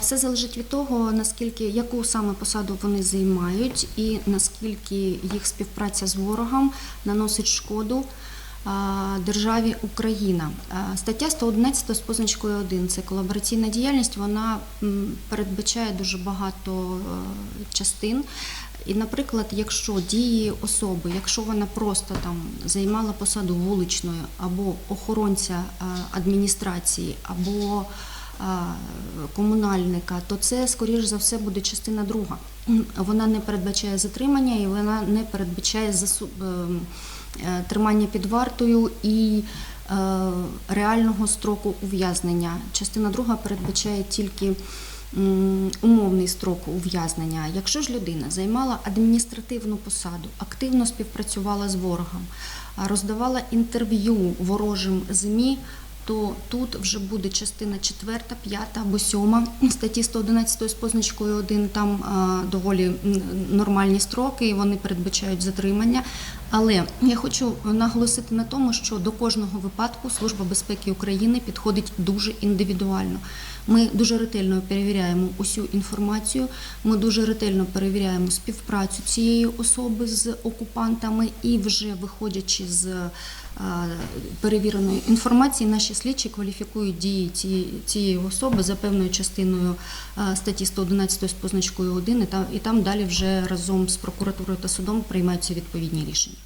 Все залежить від того, наскільки яку саме посаду вони займають, і наскільки їх співпраця з ворогом наносить шкоду державі Україна. Стаття 111 з позначкою 1 – це колабораційна діяльність. Вона передбачає дуже багато е, частин. І, наприклад, якщо дії особи, якщо вона просто там займала посаду вуличної або охоронця е, адміністрації, або комунальника, то це, скоріш за все, буде частина друга. Вона не передбачає затримання і вона не передбачає засу... е, е, тримання під вартою і е, реального строку ув'язнення. Частина друга передбачає тільки умовний строк ув'язнення. Якщо ж людина займала адміністративну посаду, активно співпрацювала з ворогом, роздавала інтерв'ю ворожим ЗМІ, то тут вже буде частина 4, 5 або 7 статті 111 з позначкою 1, там доволі нормальні строки, і вони передбачають затримання. Але я хочу наголосити на тому, що до кожного випадку Служба безпеки України підходить дуже індивідуально. Ми дуже ретельно перевіряємо усю інформацію. Ми дуже ретельно перевіряємо співпрацю цієї особи з окупантами, і вже виходячи з е, перевіреної інформації, наші слідчі кваліфікують дії цієї, особи за певною частиною е, статті 111 з позначкою 1, там, і там далі вже разом з прокуратурою та судом приймаються відповідні рішення.